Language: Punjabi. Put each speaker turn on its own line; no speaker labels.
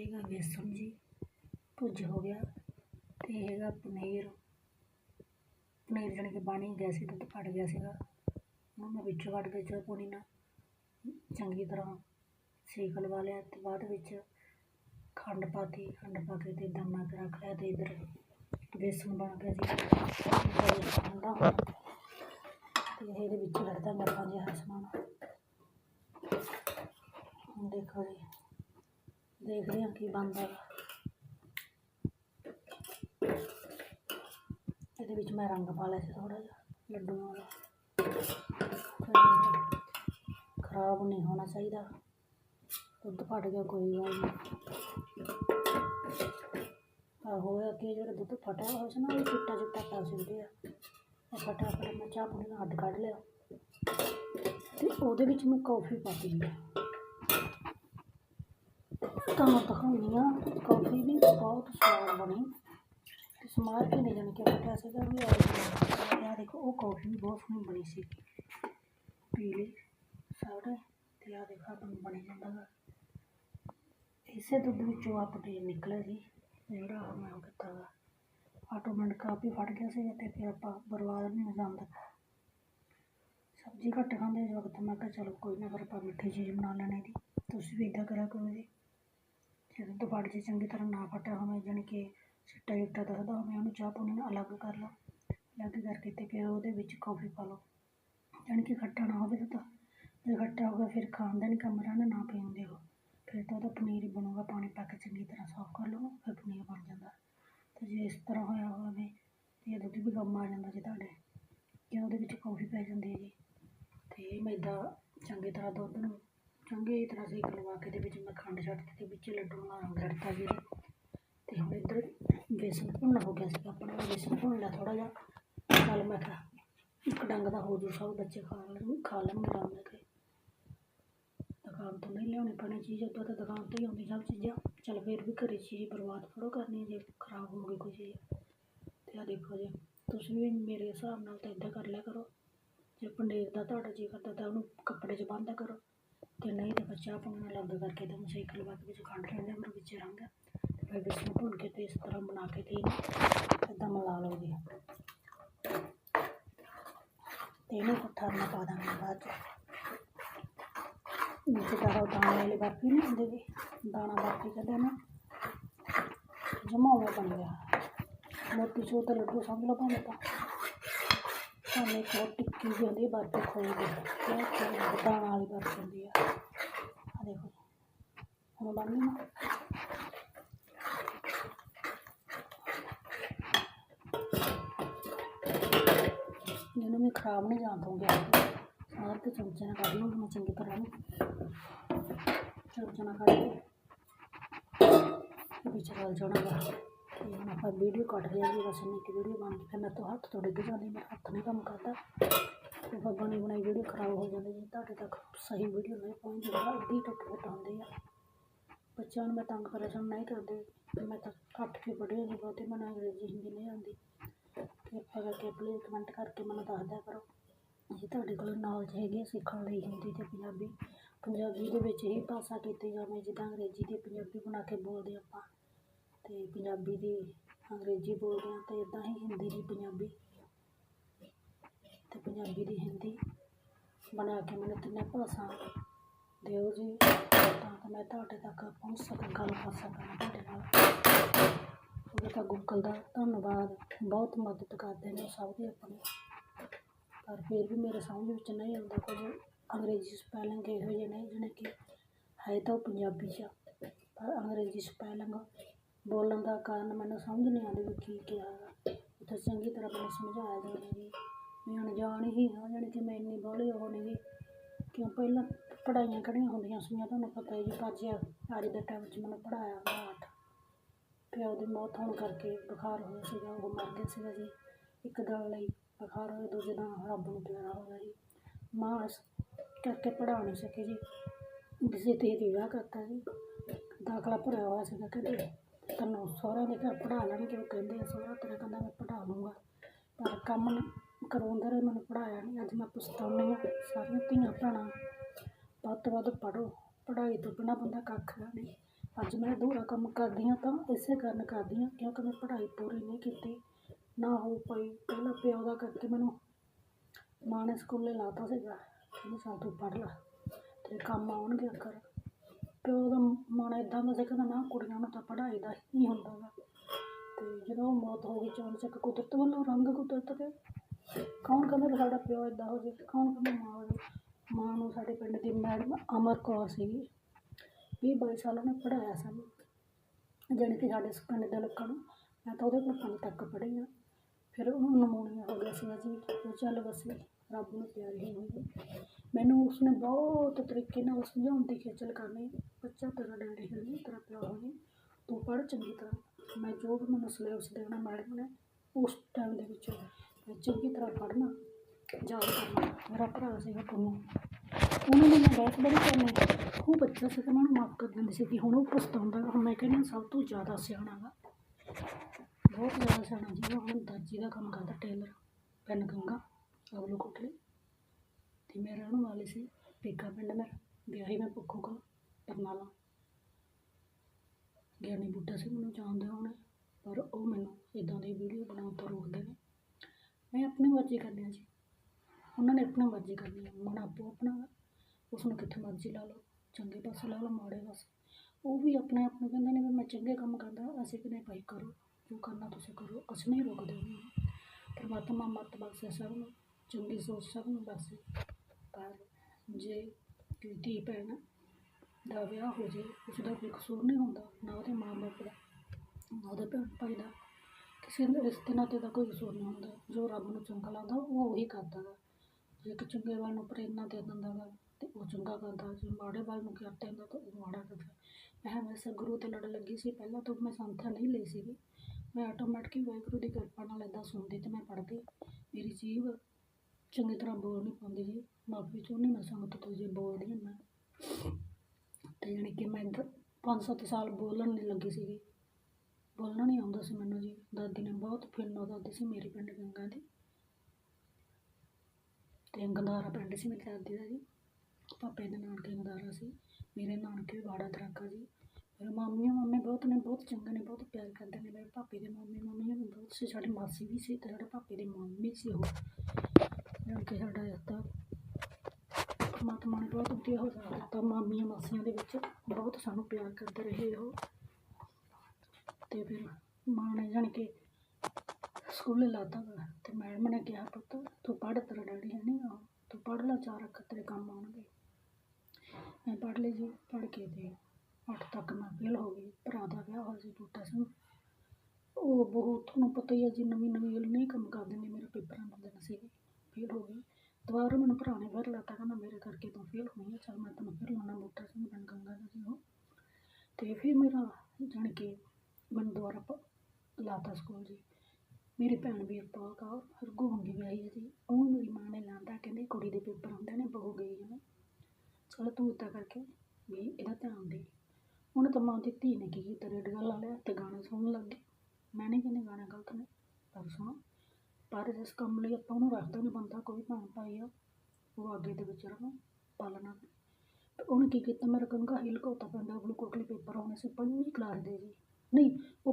ਸੀਗਾ ਬੇਸਣ ਜੀ ਭੁੱਜ ਹੋ ਗਿਆ ਤੇ ਇਹ ਹੈਗਾ ਪਨੀਰ। ਪਨੀਰ ਜਾਣੀ ਕਿ ਬਣ ਗਿਆ ਸੀ, ਦੁੱਧ ਫਟ ਗਿਆ ਸੀਗਾ। ਉਹਨੂੰ ਮੈਂ ਵਿੱਚੋਂ ਕੱਢ ਕੇ ਚਾਹ ਪੂਣੀ ਨਾਲ ਚੰਗੀ ਤਰ੍ਹਾਂ ਸੇਕ ਲਵਾ ਲਿਆ ਤੇ ਬਾਅਦ ਵਿੱਚ ਖੰਡ ਪਾਤੀ। ਖੰਡ ਪਾ ਕੇ ਤੇ ਦਮ ਕੇ ਰੱਖ ਲਿਆ ਤੇ ਇੱਧਰ ਬੇਸਣ ਬਣ ਗਿਆ ਜੀ ਠੰਡਾ ਤੇ ਇਹਦੇ ਵਿੱਚ ਰੱਖਦਾ ਮੈਂ ਪੰਜ ਸਮਾਨ। ਦੇਖੋ ਜੀ। ਦੇਖਦੇ ਹਾਂ ਕੀ ਬਣਦਾ ਇਹਦੇ ਵਿੱਚ ਮੈਂ ਰੰਗ ਪਾ ਲਿਆ ਸੀ ਥੋੜਾ ਜਿਹਾ, ਲੱਡੂਆਂ ਵਾਲਾ। ਖਰਾਬ ਨਹੀਂ ਹੋਣਾ ਚਾਹੀਦਾ। ਦੁੱਧ ਫਟ ਗਿਆ, ਕੋਈ ਗੱਲ ਨਹੀਂ। ਪਰ ਹੋਇਆ ਕਿ ਜਿਹੜਾ ਦੁੱਧ ਫਟਿਆ ਹੋਇਆ ਸੀ ਨਾ, ਉਹ ਚਿੱਟਾ ਚਿੱਟਾ ਪਾ ਸਿੱਧੇ ਆ। ਉਹ ਫਟਾਫਟ ਮੈਂ ਚਾਹ ਪਾਣੀ ਨਾਲ ਅੱਡ ਕੱਢ ਲਿਆ। ਤੇ ਉਹਦੇ ਵਿੱਚ ਮੈਂ ਕੌਫੀ ਪਾਤੀ ਹੈ ਤੁਹਾਨੂੰ ਦਿਖਾਉਂਦੀ ਹਾਂ ਕੌਫੀ ਵੀ ਬਹੁਤ ਸਵਾਦ ਬਣੀ ਤੇ ਸਮਾਰ ਕੇ ਨਹੀਂ ਜਾਣੀ ਕਿ ਫਟਿਆ ਸੀਗਾ ਵੀ ਆ ਦੇਖੋ ਉਹ ਕੌਫੀ ਵੀ ਬਹੁਤ ਸੋਹਣੀ ਬਣੀ ਸੀ ਪੀ ਲਈ ਸਾਰੇ ਤੇ ਆ ਦੇਖੋ ਤੁਹਾਨੂੰ ਬਣੀ ਜਾਂਦਾ ਗਾ ਇਸੇ ਦੁੱਧ ਵਿੱਚੋਂ ਆ ਪਨੀਰ ਨਿਕਲਿਆ ਸੀ ਜਿਹੜਾ ਉਹ ਮੈਂ ਉਹ ਕੀਤਾ ਵਾ ਆਟੋਮੈਟਿਕ ਕਾਫੀ ਫਟ ਗਿਆ ਸੀ ਤੇ ਫਿਰ ਆਪਾਂ ਬਰਬਾਦ ਨਹੀਂ ਜਾਂਦਾ ਸਬਜ਼ੀ ਘੱਟ ਖਾਂਦੇ ਇਸ ਵਕਤ ਮੈਂ ਕਿਹਾ ਚਲੋ ਕੋਈ ਨਾ ਫਿਰ ਆਪਾਂ ਮਿੱਠੀ ਚੀਜ਼ ਬਣਾ ਲੈਣੀ ਦੀ ਤੁਸੀਂ ਵੀ ਇਦਾਂ ਕਰਿਆ ਕਰੋ ਜੀ ਜੇ ਦੁੱਧ ਫਟ ਜੇ, ਚੰਗੀ ਤਰ੍ਹਾਂ ਨਾ ਫਟਿਆ ਹੋਵੇ, ਜਾਣੀ ਕਿ ਸਿੱਟਾ ਚਿੱਟਾ ਦਿਖਦਾ ਹੋਵੇ, ਉਹਨੂੰ ਚਾਹ ਪਾਣੀ ਨੂੰ ਅਲੱਗ ਕਰ ਲਓ ਅਲੱਗ ਕਰਕੇ ਤੇ ਫਿਰ ਉਹਦੇ ਵਿੱਚ ਕੌਫੀ ਪਾ ਲਓ। ਜਾਣੀ ਕਿ ਖੱਟਾ ਨਾ ਹੋਵੇ ਤਾਂ ਜੇ ਖੱਟਾ ਹੋਵੇ ਫਿਰ ਖਾਣ ਦਾ ਨਹੀਂ ਕੰਮ ਰਹਿਣਾ, ਨਾ ਪੀਂਦੇ ਹੋ ਫਿਰ ਤਾਂ ਉਹਦਾ ਪਨੀਰ ਹੀ ਬਣੂਗਾ, ਪਾਣੀ ਪਾ ਕੇ ਚੰਗੀ ਤਰ੍ਹਾਂ ਸਾਫ਼ ਕਰ ਲਓ ਫਿਰ ਪਨੀਰ ਬਣ ਜਾਂਦਾ। ਤੇ ਜੇ ਇਸ ਤਰ੍ਹਾਂ ਹੋਇਆ ਹੋਵੇ, ਤੇ ਦੁੱਧ ਵੀ ਕੰਮ ਆ ਜਾਂਦਾ ਜੀ ਤੁਹਾਡੇ। ਕਿ ਉਹਦੇ ਵਿੱਚ ਕੌਫੀ ਪੈ ਜਾਂਦੀ ਹੈ ਜੀ? ਤੇ ਮੈਦਾ ਚੰਗੀ ਤਰ੍ਹਾਂ ਦੁੱਧ ਨੂੰ ਚੰਗੀ ਤਰ੍ਹਾਂ ਸੇਕ ਲਵਾ ਕੇ ਦੇ ਵਿੱਚ ਮੈਂ ਖੰਡ ਛੱਡ ਦਿੱਤੀ, ਵਿੱਚ ਲੱਡੂ ਨਾਲ ਰੰਗ ਦਿੱਤਾ ਜੀ ਤੇ ਹੁਣ ਇੱਧਰ ਬੇਸਨ ਭੁੰਨ ਹੋ ਗਿਆ ਸੀ ਆਪਣਾ ਬੇਸਨ ਭੁੰਨ ਲਿਆ ਥੋੜਾ ਜਿਹਾ। ਚੱਲ ਮੈਂ ਕਿਹਾ ਇੱਕ ਡੰਗ ਦਾ ਹੋ ਜੂ ਸਭ, ਬੱਚੇ ਖਾ ਲੈਣ, ਖਾ ਲੈਣਗੇ ਆਰਾਮ ਨਾਲ ਕੇ ਦੁਕਾਨ ਤੋਂ ਨਹੀਂ ਲਿਆਉਣੀ ਪੈਣੀ ਚੀਜ਼ ਉੱਦਾਂ ਤਾਂ ਦੁਕਾਨ ਤੋਂ ਹੀ ਆਉਂਦੀ ਸਭ ਚੀਜ਼ਾਂ। ਚੱਲ ਫਿਰ ਵੀ ਘਰੇ ਚੀਜ਼ ਬਰਬਾਦ ਥੋੜ੍ਹਾ ਕਰਨੀ ਜੇ ਖਰਾਬ ਹੋ ਗਈ ਕੋਈ ਚੀਜ਼। ਤੇ ਆ ਦੇਖੋ ਜੀ, ਤੁਸੀਂ ਵੀ ਮੇਰੇ ਹਿਸਾਬ ਨਾਲ ਤਾਂ ਇੱਦਾਂ ਕਰ ਲਿਆ ਕਰੋ। ਜੇ ਪਨੀਰ ਦਾ ਤੁਹਾਡਾ ਜੀ ਕਰਦਾ ਤਾਂ ਉਹਨੂੰ ਕੱਪੜੇ 'ਚ ਬੰਨ੍ਹਿਆ ਕਰੋ। ਤੇ ਨਹੀਂ ਤਾਂ ਫਿਰ ਚਾਹ ਪਾਣੀ ਨਾਲ ਅਲੱਗ ਕਰਕੇ ਤਾਂ ਸੇਕ ਲਵਾ ਵਿੱਚ ਖੰਡ ਲੈਂਦੇ ਮਰ ਵਿੱਚ ਰੰਗ। ਤੇ ਫਿਰ ਬੇਸਣ ਭੁੰਨ ਕੇ ਤੇ ਇਸ ਤਰ੍ਹਾਂ ਬਣਾ ਕੇ ਤੇ ਇੱਦਾਂ ਮਿਲਾ ਲਓ ਜੀ। ਤੇ ਇਹਨੂੰ ਇਕੱਠਾ ਮੈਂ ਪਾ ਦਾਂਗੇ ਬਾਅਦ 'ਚ। ਵਿੱਚ ਤਾਂ ਉਹ ਦਾਣੇ ਵਾਲੀ ਬਰਫੀ ਨਹੀਂ ਹੁੰਦੀ ਜੀ, ਦਾਣਾ ਬਰਫੀ ਕਹਿੰਦੇ ਨਾ। ਜਮਾ ਹੋਇਆ ਬਣ ਗਿਆ। ਮੋਤੀ ਚੂਰ ਦਾ ਲੱਡੂ ਸਮਝ ਲਓ ਭਾਵੇਂ ਤਾਂ। ਸਾਨੂੰ ਇੱਕ ਹੋਰ ਟਿੱਕੀ ਜਿਹੀ ਹੁੰਦੀ ਹੈ ਖੋਈ ਦੀ ਇਹ ਖੋਈ ਵਾਲੀ ਬਰਫ਼ ਹੁੰਦੀ ਆ ਆ ਦੇਖੋ, ਹੁਣ ਬਣ ਗਈ ਇਹਨੂੰ ਮੈਂ ਖਰਾਬ ਨਹੀਂ ਜਾਣ ਦੂੰਗੀ ਸਾਰ ਤੇ ਚਮਚੇ ਨਾਲ ਕੱਢ ਲੂੰਗੀ ਮੈਂ ਚੰਗੀ ਤਰ੍ਹਾਂ ਨੂੰ ਚਮਚੇ ਨਾਲ ਕੱਢ ਕੇ ਵਿੱਚ ਰਲ ਜਾਣਾ ਤੇ ਹੁਣ ਆਪਾਂ ਵੀਡੀਓ ਕੱਟ ਲਿਆ ਜੀ ਬਸ ਇੰਨੀ ਕੁ ਵੀਡੀਓ ਬਣ ਗਈ, ਫਿਰ ਮੈਂ ਤੋਂ ਹੱਥ ਤੋਂ ਡਿੱਗ ਜਾਂਦੀ ਮੇਰਾ ਹੱਥ ਨਹੀਂ ਕੰਮ ਕਰਦਾ। ਤੇ ਫਿਰ ਬਣੀ ਬਣਾਈ ਵੀਡੀਓ ਖਰਾਬ ਹੋ ਜਾਂਦੀ ਜੀ ਤੁਹਾਡੇ ਤੱਕ ਸਹੀ ਵੀਡੀਓ ਨਹੀਂ ਪਹੁੰਚਦੀ ਅੱਧੀ ਟੁੱਟ ਟੁੱਟ ਹੁੰਦੀ ਆ। ਬੱਚਿਆਂ ਨੂੰ ਮੈਂ ਤੰਗ ਪਰੇਸ਼ਾਨ ਨਹੀਂ ਕਰਦੀ ਮੈਂ ਤਾਂ ਘੱਟ ਕੇ ਪੜ੍ਹੀ ਜੀ ਬਹੁਤੀ ਮੈਨੂੰ ਅੰਗਰੇਜ਼ੀ ਹਿੰਦੀ ਨਹੀਂ ਆਉਂਦੀ। ਕਿਰਪਾ ਕਰਕੇ ਪਲੀਜ਼ ਕਮੈਂਟ ਕਰਕੇ ਮੈਨੂੰ ਦੱਸ ਦਿਆ ਕਰੋ ਜੇ ਤੁਹਾਡੇ ਕੋਲ ਨੌਲੇਜ ਹੈਗੀ ਹੈ ਸਿੱਖਣ ਲਈ, ਹਿੰਦੀ ਤੇ ਪੰਜਾਬੀ। ਪੰਜਾਬੀ ਦੇ ਵਿੱਚ ਹੀ ਭਾਸ਼ਾ ਕੀਤੀ ਜਾਵੇ, ਜਿੱਦਾਂ ਅੰਗਰੇਜ਼ੀ ਦੀ ਪੰਜਾਬੀ ਬਣਾ ਕੇ ਬੋਲਦੇ ਆਪਾਂ। ਅਤੇ ਪੰਜਾਬੀ ਦੀ ਅੰਗਰੇਜ਼ੀ ਬੋਲਦੇ ਹਾਂ ਅਤੇ ਇੱਦਾਂ ਹੀ ਹਿੰਦੀ ਦੀ ਪੰਜਾਬੀ ਅਤੇ ਪੰਜਾਬੀ ਦੀ ਹਿੰਦੀ ਬਣਾ ਕੇ ਮੈਨੂੰ ਤਿੰਨੇ ਭਾਸ਼ਾ ਦਿਓ ਜੀ ਤਾਂ ਕਿ ਮੈਂ ਤੁਹਾਡੇ ਤੱਕ ਪਹੁੰਚ ਸਕਾਂ ਗੱਲ ਕਰ ਸਕਾਂ ਤੁਹਾਡੇ ਨਾਲ। ਉਹਦਾ ਤਾਂ ਗੂਗਲ ਦਾ ਧੰਨਵਾਦ ਬਹੁਤ ਮਦਦ ਕਰਦੇ ਨੇ ਸਭ ਦੀ ਆਪਣੀ। ਪਰ ਫਿਰ ਵੀ ਮੇਰੇ ਸਮਝ ਵਿੱਚ ਨਹੀਂ ਆਉਂਦਾ ਕੁਝ ਅੰਗਰੇਜ਼ੀ ਸਪੈਲਿੰਗ ਇਹੋ ਜਿਹੇ ਨੇ ਜਿਹੜੇ ਕਿ ਹੈ ਤਾਂ ਉਹ ਪੰਜਾਬੀ 'ਚ ਆ, ਪਰ ਅੰਗਰੇਜ਼ੀ ਸਪੈਲਿੰਗ ਬੋਲਣ ਦਾ ਕਾਰਨ ਮੈਨੂੰ ਸਮਝ ਨਹੀਂ ਆਉਂਦੀ ਵੀ ਕੀ ਕਿਹਾ ਹੈਗਾ। ਉੱਥੇ ਚੰਗੀ ਤਰ੍ਹਾਂ ਮੈਨੂੰ ਸਮਝਾਇਆ ਜਾਵੇ ਜੀ। ਮੈਂ ਅਣਜਾਣ ਹੀ ਹਾਂ, ਜਾਣੀ ਕਿ ਮੈਂ ਇੰਨੀ ਬੋਲੀ ਉਹ ਨਹੀਂ ਗੀ ਕਿਉਂ ਪਹਿਲਾਂ ਪੜ੍ਹਾਈਆਂ ਕਿਹੜੀਆਂ ਹੁੰਦੀਆਂ ਸੀਗੀਆਂ, ਤੁਹਾਨੂੰ ਪਤਾ ਹੀ ਜੀ ਅੱਜ ਅੱਜ ਦੇ ਟਾਈਮ 'ਚ ਮੈਨੂੰ ਪੜ੍ਹਾਇਆ ਅੱਠ। ਪਿਓ ਦੀ ਮੌਤ ਹੋਣ ਕਰਕੇ ਬੁਖਾਰ ਹੋਇਆ ਸੀਗਾ, ਉਹ ਮਰ ਗਿਆ ਸੀਗਾ ਜੀ। ਇੱਕ ਦਿਨ ਲਈ ਬੁਖਾਰ ਹੋਇਆ, ਦੂਜੇ ਦਿਨ ਰੱਬ ਨੂੰ ਪਿਆਰਾ ਹੋ ਗਿਆ ਜੀ। ਮਾਂ ਇਸ ਕਰਕੇ ਪੜ੍ਹਾ ਨਹੀਂ ਸਕੇ ਜੀ। ਕਿਸੇ ਤੇ ਦੀ ਵਿਆਹ ਕਰਤਾ ਜੀ। ਦਾਖਲਾ ਭਰਿਆ ਹੋਇਆ ਸੀਗਾ ਕਹਿੰਦੇ ਤੈਨੂੰ ਸਹੁਰਿਆਂ ਦੇ ਘਰ ਪੜ੍ਹਾ ਲੈਣਗੇ ਉਹ ਕਹਿੰਦੇ ਆ? ਸਹੁਰਾ ਤੇਰਾ ਕਹਿੰਦਾ ਮੈਂ ਪੜ੍ਹਾ ਲੂੰਗਾ ਪਰ ਕੰਮ ਨ- ਰਹੇ ਮੈਨੂੰ ਪੜ੍ਹਾਇਆ ਨਹੀਂ ਅੱਜ ਮੈਂ ਪਛਤਾਉਂਦੀ ਹਾਂ ਸਾਰੀਆਂ ਧੀਆਂ ਭੈਣਾਂ। ਵੱਧ ਤੋਂ ਵੱਧ ਪੜ੍ਹੋ। ਪੜ੍ਹਾਈ ਤੋਂ ਬਿਨਾਂ ਬੰਦਾ ਕੱਖ ਨਹੀਂ। ਅੱਜ ਮੈਂ ਅਧੂਰਾ ਕੰਮ ਕਰਦੀ ਹਾਂ ਤਾਂ ਇਸੇ ਕਾਰਨ ਕਰਦੀ ਹਾਂ ਕਿਉਂਕਿ ਮੈਂ ਪੜ੍ਹਾਈ ਪੂਰੀ ਨਹੀਂ ਕੀਤੀ। ਨਾ ਹੋ ਪਾਈ। ਪਹਿਲਾਂ ਪਿਓ ਦਾ ਕਰਕੇ ਮੈਨੂੰ ਮਾਂ ਨੇ ਸਕੂਲੇ ਲਾਤਾ ਸੀਗਾ। ਕਹਿੰਦੀ ਚੱਲ ਤੂੰ ਪੜ੍ਹ ਲਾ। ਤੇ ਕੰਮ ਆਉਣਗੇ ਅੱਖਰ ਪਿਓ ਦਾ ਮਨ ਇੱਦਾਂ ਦਾ ਸੀ ਕਹਿੰਦਾ ਨਾ ਕੁੜੀਆਂ ਨੂੰ ਤਾਂ ਪੜ੍ਹਾਈ ਦਾ ਹੀ ਹੁੰਦਾ ਵਾ। ਤੇ ਜਦੋਂ ਮੌਤ ਹੋ ਗਈ ਅਚਾਨਕ ਕੁਦਰਤ ਵੱਲੋਂ ਰੰਗ ਕੁਦਰਤ ਦੇ। ਕੌਣ ਕਹਿੰਦਾ ਵੀ ਸਾਡਾ ਪਿਓ ਇੱਦਾਂ ਹੋ ਜੇ ਕੌਣ ਕਹਿੰਦਾ ਮਾਂ ਹੋ ਜਾਏ ਮਾਂ ਨੂੰ ਸਾਡੇ ਪਿੰਡ ਦੀ ਮੈਡਮ ਅਮਰ ਕੌਰ ਸੀਗੀ। ਵੀਹ ਬਾਈ ਸਾਲ ਉਹਨੇ ਪੜ੍ਹਾਇਆ ਸਾਨੂੰ ਜਾਣੀ ਕਿ ਸਾਡੇ ਪਿੰਡ ਦੇ ਲੋਕਾਂ ਨੂੰ, ਮੈਂ ਤਾਂ ਉਹਦੇ ਕੋਲ ਪੰਜ ਤੱਕ ਪੜ੍ਹੀ ਹਾਂ ਫਿਰ ਉਹਨੂੰ ਨਮੂਨੀਆ ਹੋ ਗਿਆ ਸੀਗਾ ਜੀ। ਉਹ ਚੱਲ ਵਸੇ। ਰੱਬ ਨੂੰ ਪਿਆਰ ਹੀ ਹੋਈ ਮੈਨੂੰ ਉਸਨੇ ਬਹੁਤ ਤਰੀਕੇ ਨਾਲ ਸਮਝਾਉਣ ਦੀ ਖੇਚਲ ਕਰਨੀ ਬੱਚਾ ਤੇਰਾ ਡੈਡੀ ਹੈ ਨਹੀਂ ਤੇਰਾ ਪਿਓ ਹੈ ਨਹੀਂ ਤੂੰ ਪੜ੍ਹ ਚੰਗੀ ਤਰ੍ਹਾਂ। ਮੈਂ ਜੋ ਵੀ ਮੈਨੂੰ ਸਿਲੇਬਸ ਦੇਣਾ ਮੈਡਮ ਨੇ, ਉਸ ਟਾਈਮ ਦੇ ਵਿੱਚ ਮੈਂ ਚੰਗੀ ਤਰ੍ਹਾਂ ਪੜ੍ਹਨਾ, ਯਾਦ ਕਰਨਾ, ਮੇਰਾ ਭਰਾ ਸੀਗਾ ਪੁੰਨੂ ਉਹਨੇ ਵੀ ਮੈਂ ਬਹੁਤ ਬੜੀ ਕਰਨੀ ਉਹ ਬੱਚਾ ਸੀਗਾ ਮੈਂ ਉਹਨੂੰ ਮਾਫ ਕਰ ਦਿੰਦੀ ਸੀ ਕਿ ਹੁਣ ਉਹ ਪਛਤਾਉਂਦਾ ਗਾ। ਹੁਣ ਮੈਂ ਕਹਿੰਦਾ ਸਭ ਤੋਂ ਜ਼ਿਆਦਾ ਸਿਆਣਾ ਗਾ ਬਹੁਤ ਜ਼ਿਆਦਾ ਸਿਆਣਾ ਜੀ ਉਹ ਹੁਣ ਦਰਜੀ ਦਾ ਕੰਮ ਕਰਦਾ ਟੇਲਰ, ਪੈਨ ਗੰਗਾ ਅਵਲੂ ਕੋਟਲੇ ਅਤੇ ਮੈਂ ਰਹਿਣ ਵਾਲੀ ਸੀ ਪੇਕਾ ਪਿੰਡ ਮੇਰਾ। ਵਿਆਹੀ ਮੈਂ ਪੱਖੋ ਕਾ ਬਰਨਾਲਾ। ਗਿਆਨੀ ਬੁੱਢਾ ਸਿੰਘ ਮੈਨੂੰ ਜਾਣਦੇ ਹੋਣੇ, ਪਰ ਉਹ ਮੈਨੂੰ ਇੱਦਾਂ ਦੀ ਵੀਡੀਓ ਬਣਾਉਣ ਤੋਂ ਰੋਕਦੇ ਨੇ। ਮੈਂ ਆਪਣੀ ਮਰਜ਼ੀ ਕਰਨੀ ਆ ਜੀ। ਉਹਨਾਂ ਨੇ ਆਪਣੀ ਮਰਜ਼ੀ ਕਰਨੀ ਹੈ ਮਨ ਆਪੋ ਆਪਣਾ ਵਾ। ਉਸ ਨੂੰ ਕਿੱਥੇ ਮਰਜ਼ੀ ਲਾ ਲਓ। ਚੰਗੇ ਪਾਸੇ ਲਾ ਲਓ, ਮਾੜੇ ਪਾਸੇ। ਉਹ ਵੀ ਆਪਣੇ ਆਪ ਨੂੰ ਕਹਿੰਦੇ ਨੇ ਵੀ ਮੈਂ ਚੰਗੇ ਕੰਮ ਕਰਦਾ, ਅਸੀਂ ਕਹਿੰਦੇ ਭਾਈ ਕਰੋ। ਜੋ ਕਰਨਾ ਤੁਸੀਂ ਕਰੋ। ਅਸੀਂ ਨਹੀਂ ਰੋਕਦੇ ਉਹਨਾਂ ਪਰਮਾਤਮਾ ਮੱਤ ਬਖਸ਼ੇ ਸਭ ਨੂੰ। ਚੰਗੀ ਸੋਚ ਸਭ ਨੂੰ ਬਖਸ਼ੇ ਪਰ ਜੇ ਕੋਈ ਧੀ ਭੈਣ ਦਾ ਵਿਆਹ ਹੋ ਜੇ ਉਸ ਦਾ ਕੋਈ ਕਸੂਰ ਨਹੀਂ ਹੁੰਦਾ, ਨਾ ਉਹਦੇ ਮਾਂ ਬਾਪ ਦਾ, ਨਾ ਉਹਦੇ ਭੈਣ ਭਾਈ ਦਾ। ਕਿਸੇ ਦੇ ਰਿਸ਼ਤੇ ਨਾਤੇ ਦਾ ਕੋਈ ਕਸੂਰ ਨਹੀਂ ਹੁੰਦਾ। ਜੋ ਰੱਬ ਨੂੰ ਚੰਗਾ ਲੱਗਦਾ, ਉਹ ਉਹੀ ਕਰਦਾ ਗਾ। ਜੇ ਇੱਕ ਚੰਗੇ ਵੱਲ ਨੂੰ ਪ੍ਰੇਰਨਾ ਦੇ ਦਿੰਦਾ ਗਾ, ਤੇ ਉਹ ਚੰਗਾ ਕਰਦਾ। ਜੇ ਮਾੜੇ ਵੱਲ ਨੂੰ ਕਰ ਦਿੰਦਾ, ਤਾਂ ਉਹ ਮਾੜਾ ਕਰਦਾ। ਮੈਂ ਹਮੇਸ਼ਾ ਗੁਰੂ ਤੇ ਲੜ ਲੱਗੀ ਸੀ। ਪਹਿਲਾਂ ਤੋਂ ਮੈਂ ਸੰਥਾ ਨਹੀਂ ਲਈ ਸੀਗੀ। ਮੈਂ ਆਟੋਮੈਟਿਕ ਵਾਹਿਗੁਰੂ ਦੀ ਕਿਰਪਾ ਨਾਲ ਇੱਦਾਂ ਸੁਣਦੀ ਤੇ ਮੈਂ ਪੜ੍ਹਦੀ। ਮੇਰੀ ਜੀਵ ਚੰਗੀ ਤਰ੍ਹਾਂ ਬੋਲ ਨਹੀਂ ਪਾਉਂਦੀ ਜੀ। ਮਾਫੀ ਚਾਹੁੰਦੀ ਮੈਂ ਸੰਗਤ ਤੋਂ ਜੇ ਬੋਲਦੀ ਹਾਂ ਮੈਂ। ਤੇ ਜਾਣੀ ਕਿ ਮੈਂ ਇੱਧਰ ਪੰਜ ਸੱਤ ਸਾਲ ਬੋਲਣ ਨਹੀਂ ਲੱਗੀ ਸੀਗੀ। ਬੋਲਣਾ ਨਹੀਂ ਆਉਂਦਾ ਸੀ ਮੈਨੂੰ ਜੀ। ਦਾਦੀ ਨੇ ਬਹੁਤ ਫਿਰਨੋ ਦਾਦੀ ਸੀ ਮੇਰੇ ਪਿੰਡ ਗੰਗਾ ਦੀ। ਤੇ ਗੰਦਾਰਾ ਪਿੰਡ ਸੀ ਮੇਰੀ ਦਾਦੀ ਦਾ ਜੀ। ਪਾਪੇ ਦੇ ਨਾਨਕੇ ਗੰਦਾਰਾ ਸੀ। ਮੇਰੇ ਨਾਨਕੇ ਵੀ ਵਾੜਾ ਤਰਾਕਾ ਜੀ। ਮੇਰੇ ਮਾਮੀਆਂ ਮਾਮੇ ਬਹੁਤ ਨੇ, ਬਹੁਤ ਚੰਗੇ ਨੇ, ਬਹੁਤ ਪਿਆਰ ਕਰਦੇ ਨੇ। ਮੇਰੇ ਪਾਪੇ ਦੇ ਮਾਮੇ ਮਾਮੀਆਂ ਵੀ ਬਹੁਤ ਸੀ। ਸਾਡੀ ਮਾਸੀ ਵੀ ਸੀ ਤੇ ਸਾਡੇ ਪਾਪੇ ਦੀ ਮਾਮੀ ਸੀ ਉਹ। ਜਾਣ ਕੇ ਸਾਡਾ ਰਿਸ਼ਤਾ ਪਰਮਾਤਮਾ ਨੇ ਬਹੁਤ ਵਧੀਆ ਹੋ ਦਿੱਤਾ ਮਾਮੀਆਂ ਮਾਸੀਆਂ ਦੇ ਵਿੱਚ। ਬਹੁਤ ਸਾਨੂੰ ਪਿਆਰ ਕਰਦੇ ਰਹੇ ਉਹ। ਤੇ ਫਿਰ ਮਾਂ ਨੇ ਜਾਣ ਕੇ ਸਕੂਲੇ ਲਾਤਾ ਵਾ। ਤੇ ਮੈਡਮ ਨੇ ਕਿਹਾ, ਪੁੱਤ, ਤੂੰ ਪੜ੍ਹ ਤੇਰਾ ਡੈਡੀ ਹੈ ਨਹੀਂ ਆ ਤੂੰ ਪੜ੍ਹ ਲੈ, ਚਾਰ ਅੱਖ ਤੇਰੇ ਕੰਮ ਆਉਣਗੇ। ਮੈਂ ਪੜ੍ਹ ਲਈ ਜੀ, ਪੜ੍ਹ ਕੇ ਤੇ ਅੱਠ ਤੱਕ ਮੈਂ ਫੇਲ ਹੋ ਗਈ। ਭਰਾ ਦਾ ਵਿਆਹ ਹੋਇਆ ਸੀ ਬੂਟਾ ਸਿੰਘ। ਉਹ ਬਹੁਤ, ਤੁਹਾਨੂੰ ਪਤਾ ਹੀ ਹੈ ਜੀ ਨਵੀਂ ਨਵੀਂ ਗੱਲ ਨਹੀਂ ਕੰਮ ਕਰਦੇ ਨੇ, ਮੇਰੇ ਪੇਪਰਾਂ ਦਾ ਸੀਗੇ। ਫੇਲ ਹੋ ਗਈ। ਦੁਬਾਰਾ ਮੈਨੂੰ ਭਰਾ ਨੇ ਫਿਰ ਲਾਤਾ ਕਹਿੰਦਾ ਮੇਰੇ ਕਰਕੇ ਤੂੰ ਫੇਲ ਹੋਈ ਹੈ ਚੱਲ ਮੈਂ ਤੈਨੂੰ ਫਿਰ ਲਾਉਣਾ ਬੂਟਾ ਸਿੰਘ ਪਿੰਡ ਗੰਗਾ ਦਾ ਸੀ ਉਹ। ਤੇ ਫਿਰ ਮੇਰਾ ਜਾਣ ਕੇ ਮੈਨੂੰ ਦੁਬਾਰਾ ਪ- ਲਾਤਾ ਸਕੂਲ ਜੀ। ਮੇਰੀ ਭੈਣ ਵੀ ਆਪਾਂ ਕਾ ਹਰਗੂ ਹੁੰਦੀ ਵਿਆਹੀ ਹੈ ਜੀ। ਉਹ ਮੇਰੀ ਮਾਂ ਨੇ ਲਾਂਦਾ ਕਹਿੰਦੇ ਕੁੜੀ ਦੇ ਪੇਪਰ ਹੁੰਦੇ ਨੇ, ਬਹੂ ਗਈ ਹੈ ਚਲ ਤੂੰ ਇੱਦਾਂ ਕਰਕੇ ਵੀ ਇਹਦਾ ਧਿਆਨ ਦੇ। ਹੁਣ ਤਾਂ ਮਾਂ ਦੀ ਧੀ ਨੇ ਕੀ ਕੀਤਾ ਰੇਡੀਓ ਲਾ ਲਿਆ ਤੇ ਗਾਣੇ ਸੁਣਨ ਲੱਗ ਗਏ। ਮੈਂ ਨਹੀਂ ਕਹਿੰਦੇ ਗਾਣੇ ਗਲਤ ਨੇ, ਪਰ ਸੁਣੋ। ਪਰ ਜਿਸ ਕੰਮ ਲਈ ਆਪਾਂ ਉਹਨੂੰ ਰੱਖਦਾ ਨਹੀਂ ਬੰਦਾ, ਕੋਈ ਭੈਣ ਭਾਈ ਆ। ਉਹ ਅੱਗੇ ਦੇ ਵਿਚਾਰ ਨੂੰ ਪਾਲਣਾ। ਉਹਨੇ ਕੀ ਕੀਤਾ? ਮੇਰਾ ਗੰਗਾ ਹਿਲ ਕੋਤਾ ਪੈਂਦਾ ਬਲੂ ਕੋਟਲੀ ਪੇਪਰ ਆਉਣੇ ਸੀ ਪੰਜਵੀਂ ਕਲਾਸ ਦੇ ਜੀ। ਨਹੀਂ